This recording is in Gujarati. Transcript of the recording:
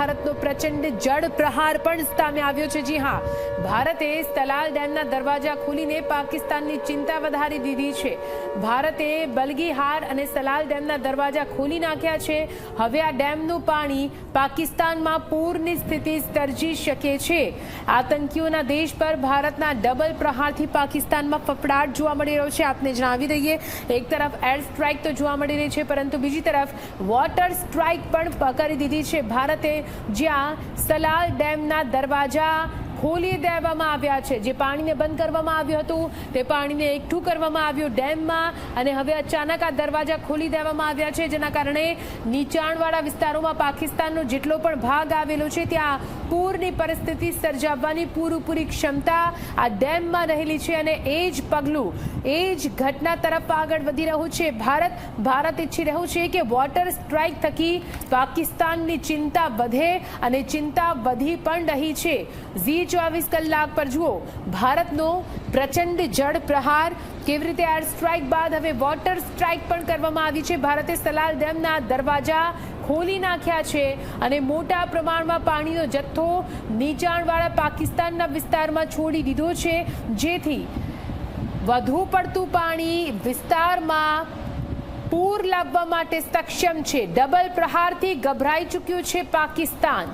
ભારતનો પ્રચંડ જળ પ્રહાર પણ સામે આવ્યો છે. જી હા, ભારતે સલાલ ડેમના દરવાજા ખોલીને પાકિસ્તાનની ચિંતા વધારી દીધી છે. ભારતે બલગીહાર અને સલાલ ડેમના દરવાજા ખોલી નાખ્યા છે. હવે આ ડેમનું પાણી પાકિસ્તાનમાં પૂરની સ્થિતિ સર્જી શકે છે. આતંકીઓના દેશ પર ભારતના ડબલ પ્રહારથી પાકિસ્તાનમાં ફફડાટ જોવા મળી રહ્યો છે. આપને જણાવી દઈએ, એક તરફ એર સ્ટ્રાઇક તો જોવા મળી રહી છે, પરંતુ બીજી તરફ વોટર સ્ટ્રાઇક પણ કરી દીધી છે. ભારતે જ્યાં સલાલ ડેમના દરવાજા ખોલી દેવામાં આવ્યા છે. જે પાણીને બંધ કરવામાં આવ્યું હતું, તે પાણીને એકઠું કરવામાં આવ્યું ડેમમાં અને હવે અચાનક આ દરવાજા ખોલી દેવામાં આવ્યા છે, જેના કારણે નીચાણવાળા વિસ્તારોમાં પાકિસ્તાનનો જેટલો પણ ભાગ આવેલો છે, ત્યાં પૂરની પરિસ્થિતિ સર્જાવવાની પૂરેપૂરી ક્ષમતા આ ડેમમાં રહેલી છે અને એ જ પગલું, એ જ ઘટના તરફ આગળ વધી રહ્યું છે. ભારત ભારત ઈચ્છી રહ્યું છે કે વોટર સ્ટ્રાઇક થકી પાકિસ્તાનની ચિંતા વધે અને ચિંતા વધી પણ રહી છે. ઝી ચોવીસ કલાક પર જુઓ. ભારતનો પ્રચંડ જળ પ્રહાર કેવી રીતે એર સ્ટ્રાઇક બાદ હવે વોટર સ્ટ્રાઇક પણ કરવામાં આવી છે. ભારતે સલાલ ડેમના દરવાજા ખોલી નાખ્યા છે અને મોટા પ્રમાણમાં પાણીનો જથ્થો નીચાણવાળા પાકિસ્તાનના વિસ્તારમાં છોડી દીધો છે. જેથી વધુ પડતું પાણી વિસ્તારમાં પૂર લાવવા માટે સક્ષમ છે. ડબલ પ્રહારથી ગભરાઈ ચૂક્યું છે પાકિસ્તાન.